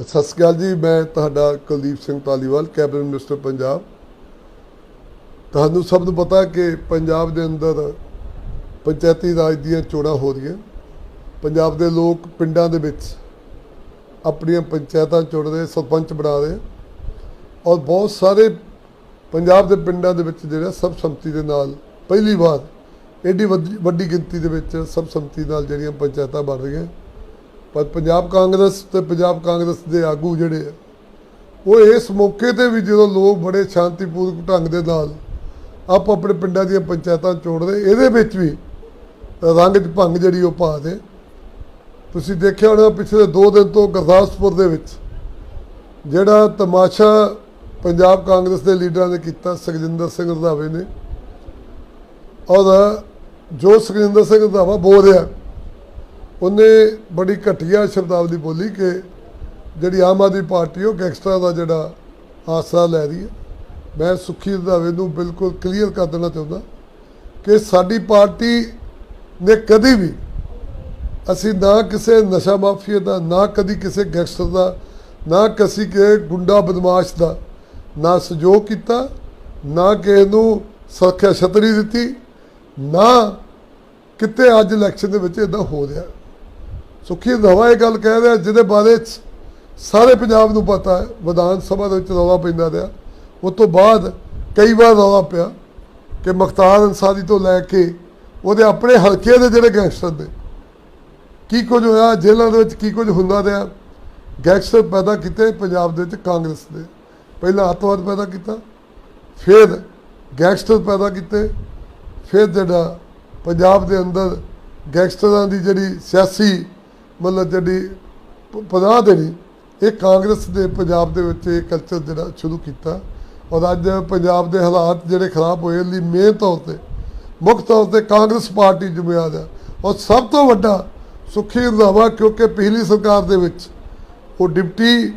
ਸਤਿ ਸ਼੍ਰੀ ਅਕਾਲ ਜੀ, ਮੈਂ ਤੁਹਾਡਾ ਕੁਲਦੀਪ ਸਿੰਘ ਧਾਲੀਵਾਲ, ਕੈਬਨਿਟ ਮਿਨਿਸਟਰ ਪੰਜਾਬ। ਤੁਹਾਨੂੰ ਸਭ ਨੂੰ ਪਤਾ ਕਿ ਪੰਜਾਬ ਦੇ ਅੰਦਰ ਪੰਚਾਇਤੀ ਰਾਜ ਦੀਆਂ ਚੋਣਾਂ ਹੋ ਰਹੀਆਂ। ਪੰਜਾਬ ਦੇ ਲੋਕ ਪਿੰਡਾਂ ਦੇ ਵਿੱਚ ਆਪਣੀਆਂ ਪੰਚਾਇਤਾਂ ਚੁਣ ਰਹੇ, ਸਰਪੰਚ ਬਣਾ ਰਹੇ। ਔਰ ਬਹੁਤ ਸਾਰੇ ਪੰਜਾਬ ਦੇ ਪਿੰਡਾਂ ਦੇ ਵਿੱਚ ਜਿਹੜਾ ਸਭ ਸੰਮਤੀ ਦੇ ਨਾਲ, ਪਹਿਲੀ ਵਾਰ ਏਡੀ ਵੱਡੀ ਵੱਡੀ ਗਿਣਤੀ ਦੇ ਵਿੱਚ ਸਭ ਸੰਮਤੀ ਨਾਲ ਜਿਹੜੀਆਂ ਪੰਚਾਇਤਾਂ ਬਣ ਰਹੀਆਂ। ਪਰ ਪੰਜਾਬ ਕਾਂਗਰਸ ਤੇ ਪੰਜਾਬ ਕਾਂਗਰਸ ਦੇ ਆਗੂ ਜਿਹੜੇ ਆ, ਉਹ ਇਸ ਮੌਕੇ ਤੇ ਵੀ ਜਦੋਂ ਲੋਕ ਬੜੇ ਸ਼ਾਂਤੀਪੂਰਵਕ ਢੰਗ ਦੇ ਨਾਲ ਆਪ ਆਪਣੇ ਪਿੰਡਾਂ ਦੀਆਂ ਪੰਚਾਇਤਾਂ ਚੋਣਦੇ ਇਹਦੇ ਵਿੱਚ ਵੀ ਰੰਗ 'ਚ ਭੰਗ ਜਿਹੜੀ ਉਹ ਪਾ ਦੇ। ਤੁਸੀਂ ਦੇਖਿਆ ਹੋਣਾ ਪਿਛਲੇ 2 ਦਿਨ ਤੋਂ ਗੁਰਦਾਸਪੁਰ ਦੇ ਵਿੱਚ ਜਿਹੜਾ ਤਮਾਸ਼ਾ ਪੰਜਾਬ ਕਾਂਗਰਸ ਦੇ ਲੀਡਰਾਂ ਨੇ ਕੀਤਾ, ਸੁਖਜਿੰਦਰ ਸਿੰਘ ਰਧਾਵੇ ਨੇ। ਔਰ ਜੋ ਸੁਖਜਿੰਦਰ ਸਿੰਘ ਰੰਧਾਵਾ ਬੋਲ ਰਿਹਾ ਉਹਨੇ ਬੜੀ ਘਟੀਆ ਸ਼ਬਦਾਵਲੀ ਬੋਲੀ ਕਿ ਜਿਹੜੀ ਆਮ ਆਦਮੀ ਪਾਰਟੀ, ਉਹ ਗੈਂਗਸਟਰਾਂ ਦਾ ਜਿਹੜਾ ਆਸਰਾ ਲੈ ਰਹੀ ਹੈ। ਮੈਂ ਸੁਖੀ ਰਧਾਵੇ ਨੂੰ ਬਿਲਕੁਲ ਕਲੀਅਰ ਕਰ ਦੇਣਾ ਚਾਹੁੰਦਾ ਕਿ ਸਾਡੀ ਪਾਰਟੀ ਨੇ ਕਦੀ ਵੀ ਅਸੀਂ ਨਾ ਕਿਸੇ ਨਸ਼ਾ ਮਾਫੀਆ ਦਾ, ਨਾ ਕਦੀ ਕਿਸੇ ਗੈਂਗਸਟਰ ਦਾ, ਨਾ ਕਿਸੇ ਕੇ ਗੁੰਡਾ ਬਦਮਾਸ਼ ਦਾ, ਨਾ ਸਹਿਯੋਗ ਕੀਤਾ, ਨਾ ਕਿਸੇ ਨੂੰ ਸੁਰੱਖਿਆ ਛਤਰੀ ਦਿੱਤੀ, ਨਾ ਕਿਤੇ ਅੱਜ ਇਲੈਕਸ਼ਨ ਦੇ ਵਿੱਚ ਇਦਾਂ ਹੋ ਰਿਹਾ। ਸੁਖੀ ਰੰਧਾਵਾ ਇਹ ਗੱਲ ਕਹਿ ਰਿਹਾ, ਜਿਹਦੇ ਬਾਰੇ 'ਚ ਸਾਰੇ ਪੰਜਾਬ ਨੂੰ ਪਤਾ ਹੈ, ਵਿਧਾਨ ਸਭਾ ਦੇ ਵਿੱਚ ਰੌਲਾ ਪੈਂਦਾ ਰਿਹਾ। ਉਸ ਤੋਂ ਬਾਅਦ ਕਈ ਵਾਰ ਰੌਲਾ ਪਿਆ ਕਿ ਮਖਤਾਰ ਅੰਸਾਰੀ ਤੋਂ ਲੈ ਕੇ ਉਹਦੇ ਆਪਣੇ ਹਲਕੇ ਦੇ ਜਿਹੜੇ ਗੈਂਗਸਟਰ ਨੇ, ਕੀ ਕੁਝ ਹੋਇਆ, ਜੇਲ੍ਹਾਂ ਦੇ ਵਿੱਚ ਕੀ ਕੁਝ ਹੁੰਦਾ ਰਿਹਾ। ਗੈਂਗਸਟਰ ਪੈਦਾ ਕੀਤੇ ਪੰਜਾਬ ਦੇ ਵਿੱਚ ਕਾਂਗਰਸ ਨੇ ਪਹਿਲਾਂ ਅੱਤਵਾਦ ਪੈਦਾ ਕੀਤਾ, ਫਿਰ ਗੈਂਗਸਟਰ ਪੈਦਾ ਕੀਤੇ, ਫਿਰ ਜਿਹੜਾ ਪੰਜਾਬ ਦੇ ਅੰਦਰ ਗੈਂਗਸਟਰਾਂ ਦੀ ਜਿਹੜੀ ਸਿਆਸੀ ਮਤਲਬ ਜਿਹੜੀ ਪ- ਪਨਾਹ ਦੇਣੀ ਇਹ ਕਾਂਗਰਸ ਦੇ ਪੰਜਾਬ ਦੇ ਵਿੱਚ ਇਹ ਕਲਚਰ ਜਿਹੜਾ ਸ਼ੁਰੂ ਕੀਤਾ ਔਰ ਅੱਜ ਪੰਜਾਬ ਦੇ ਹਾਲਾਤ ਜਿਹੜੇ ਖਰਾਬ ਹੋਏ ਲਈ ਮੇਨ ਤੌਰ ਤੇ, ਮੁੱਖ ਤੌਰ ਤੇ ਕਾਂਗਰਸ ਪਾਰਟੀ ਜ਼ਿੰਮੇਵਾਰ ਹੈ ਔਰ ਸਭ ਤੋਂ ਵੱਡਾ ਸੁਖੀ ਰੰਧਾਵਾ ਕਿਉਂਕਿ ਪਿਛਲੀ ਸਰਕਾਰ ਦੇ ਵਿੱਚ ਉਹ ਡਿਪਟੀ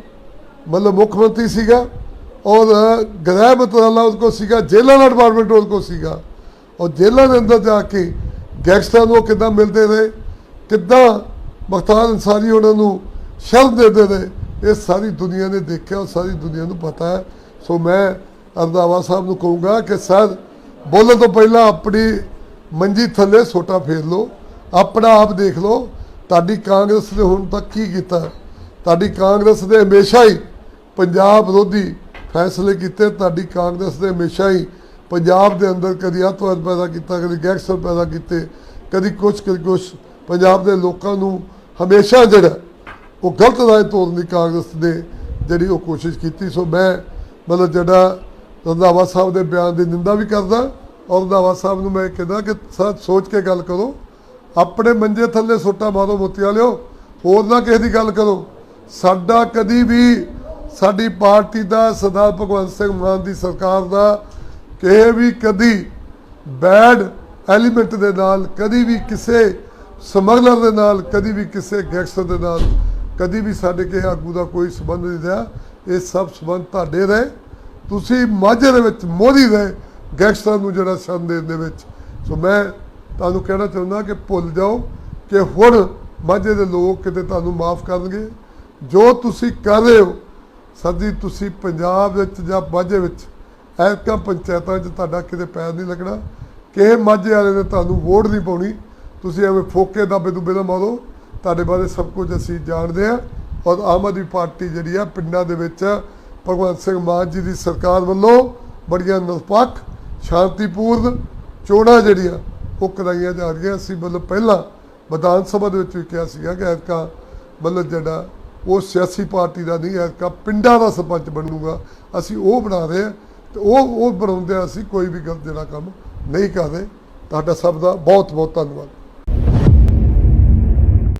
ਮਤਲਬ ਮੁੱਖ ਮੰਤਰੀ ਸੀਗਾ ਔਰ ਗ੍ਰਹਿ ਮੰਤਰਾਲਾ ਉਸ ਕੋਲ ਸੀਗਾ, ਜੇਲ੍ਹਾਂ ਦਾ ਡਿਪਾਰਟਮੈਂਟ ਉਸ ਕੋਲ ਸੀਗਾ ਔਰ ਜੇਲ੍ਹਾਂ ਦੇ ਅੰਦਰ ਜਾ ਕੇ ਗੈਂਗਸਟਰਾਂ ਨੂੰ ਉਹ ਕਿੱਦਾਂ ਮਿਲਦੇ ਰਹੇ, ਕਿੱਦਾਂ ਮੁਖਤਾਰ ਅਨਸਾਰੀ ਉਹਨਾਂ ਨੂੰ ਸ਼ਰਮ ਦਿੰਦੇ ਨੇ ਇਹ ਸਾਰੀ ਦੁਨੀਆ ਨੇ ਦੇਖਿਆ, ਉਹ ਸਾਰੀ ਦੁਨੀਆ ਨੂੰ ਪਤਾ ਹੈ। ਸੋ ਮੈਂ ਰੰਧਾਵਾ ਸਾਹਿਬ ਨੂੰ ਕਹੂੰਗਾ ਕਿ ਸਰ, ਬੋਲਣ ਤੋਂ ਪਹਿਲਾਂ ਆਪਣੀ ਮੰਜੀ ਥੱਲੇ ਸੋਟਾ ਫੇਰ ਲਓ। ਆਪਣਾ ਆਪ ਦੇਖ ਲਓ, ਤੁਹਾਡੀ ਕਾਂਗਰਸ ਨੇ ਹੁਣ ਤੱਕ ਕੀ ਕੀਤਾ? ਤੁਹਾਡੀ ਕਾਂਗਰਸ ਨੇ ਹਮੇਸ਼ਾ ਹੀ ਪੰਜਾਬ ਵਿਰੋਧੀ ਫੈਸਲੇ ਕੀਤੇ, ਤੁਹਾਡੀ ਕਾਂਗਰਸ ਨੇ ਹਮੇਸ਼ਾ ਹੀ ਪੰਜਾਬ ਦੇ ਅੰਦਰ ਕਦੀ ਅੱਤਵਾਦ ਪੈਦਾ ਕੀਤਾ, ਕਦੀ ਗੈਂਗਸਟਰ ਪੈਦਾ ਕੀਤੇ, ਕਦੀ ਕੁਛ ਕਦੀ ਕੁਛ ਪੰਜਾਬ ਦੇ ਲੋਕਾਂ ਨੂੰ ਹਮੇਸ਼ਾ ਜਿਹੜਾ ਉਹ ਗਲਤ ਰਾਹ ਤੋਰਨ ਦੀ ਕਾਂਗਰਸ ਨੇ ਜਿਹੜੀ ਉਹ ਕੋਸ਼ਿਸ਼ ਕੀਤੀ। ਸੋ ਮੈਂ ਮਤਲਬ ਜਿਹੜਾ ਰੰਧਾਵਾ ਸਾਹਿਬ ਦੇ ਬਿਆਨ ਦੀ ਨਿੰਦਾ ਵੀ ਕਰਦਾ ਔਰ ਰੰਧਾਵਾ ਸਾਹਿਬ ਨੂੰ ਮੈਂ ਕਹਿੰਦਾ ਕਿ ਸਰ ਸੋਚ ਕੇ ਗੱਲ ਕਰੋ। ਆਪਣੇ ਮੰਜੇ ਥੱਲੇ ਸੋਟਾ ਮਾਰੋ ਮੋਤੀਆਂ ਲਿਓ, ਹੋਰ ਨਾ ਕਿਸੇ ਦੀ ਗੱਲ ਕਰੋ। ਸਾਡਾ ਕਦੀ ਵੀ ਸਾਡੀ ਪਾਰਟੀ ਦਾ ਸਰਦਾਰ ਭਗਵੰਤ ਸਿੰਘ ਮਾਨ ਦੀ ਸਰਕਾਰ ਦਾ ਕਿਸੇ ਵੀ ਕਦੀ ਬੈਡ ਐਲੀਮੈਂਟ ਦੇ ਨਾਲ ਕਦੀ ਵੀ ਕਿਸੇ ਸਮਗਲਰ ਦੇ ਨਾਲ, ਕਦੀ ਵੀ ਕਿਸੇ ਗੈਂਗਸਟਰ ਦੇ ਨਾਲ, ਕਦੀ ਵੀ ਸਾਡੇ ਕਿਸੇ ਆਗੂ ਦਾ ਕੋਈ ਸਬੰਧ ਨਹੀਂ ਰਿਹਾ। ਇਹ ਸਭ ਸਬੰਧ ਤੁਹਾਡੇ ਰਹੇ। ਤੁਸੀਂ ਮਾਝੇ ਦੇ ਵਿੱਚ ਮੋਦੀ ਰਹੇ ਗੈਂਗਸਟਰ ਨੂੰ ਜਿਹੜਾ ਸੰਦ ਦੇਣ ਦੇ ਵਿੱਚ। ਸੋ ਮੈਂ ਤੁਹਾਨੂੰ ਕਹਿਣਾ ਚਾਹੁੰਦਾ ਕਿ ਭੁੱਲ ਜਾਓ ਕਿ ਹੁਣ ਮਾਝੇ ਦੇ ਲੋਕ ਕਿਤੇ ਤੁਹਾਨੂੰ ਮਾਫ ਕਰਨਗੇ। ਜੋ ਤੁਸੀਂ ਕਰ ਰਹੇ ਹੋ, ਸਰ ਤੁਸੀਂ ਪੰਜਾਬ ਵਿੱਚ ਜਾਂ ਮਾਝੇ ਵਿੱਚ ਐਤਕਾਂ ਪੰਚਾਇਤਾਂ 'ਚ ਤੁਹਾਡਾ ਕਿਤੇ ਪੈਰ ਨਹੀਂ ਲੱਗਣਾ। ਕਿਸੇ ਮਾਝੇ ਵਾਲੇ ਨੇ ਤੁਹਾਨੂੰ ਵੋਟ ਨਹੀਂ ਪਾਉਣੀ। ਤੁਸੀਂ ਐਵੇਂ ਫੋਕੇ ਦਾਬੇ ਦੁਬੇ ਨਾ ਮਾਰੋ। ਤੁਹਾਡੇ ਬਾਰੇ ਸਭ ਕੁਝ ਅਸੀਂ ਜਾਣਦੇ ਹਾਂ। ਔਰ ਆਮ ਆਦਮੀ ਪਾਰਟੀ ਜਿਹੜੀ ਆ, ਪਿੰਡਾਂ ਦੇ ਵਿੱਚ ਭਗਵੰਤ ਸਿੰਘ ਮਾਨ ਜੀ ਦੀ ਸਰਕਾਰ ਵੱਲੋਂ ਬੜੀਆਂ ਨਿਰਪੱਖ, ਸ਼ਾਂਤੀਪੂਰਨ ਚੋਣਾਂ ਜਿਹੜੀਆਂ ਉਹ ਕਰਾਈਆਂ ਜਾ ਰਹੀਆਂ। ਅਸੀਂ ਮਤਲਬ ਪਹਿਲਾਂ ਵਿਧਾਨ ਸਭਾ ਦੇ ਵਿੱਚ ਵੀ ਕਿਹਾ ਸੀਗਾ ਕਿ ਐਤਕਾ ਮਤਲਬ ਜਿਹੜਾ ਉਹ ਸਿਆਸੀ ਪਾਰਟੀ ਦਾ ਨਹੀਂ, ਐਤਕਾਂ ਪਿੰਡਾਂ ਦਾ ਸਰਪੰਚ ਬਣੂਗਾ। ਅਸੀਂ ਉਹ ਬਣਾ ਰਹੇ ਹਾਂ ਤੇ ਉਹ ਉਹ ਬਣਾਉਂਦੇ ਅਸੀਂ ਕੋਈ ਵੀ ਗਲਤ ਜਿਹੜਾ ਕੰਮ ਨਹੀਂ ਕਰਦੇ ਤੁਹਾਡਾ ਸਭ ਦਾ ਬਹੁਤ ਬਹੁਤ ਧੰਨਵਾਦ।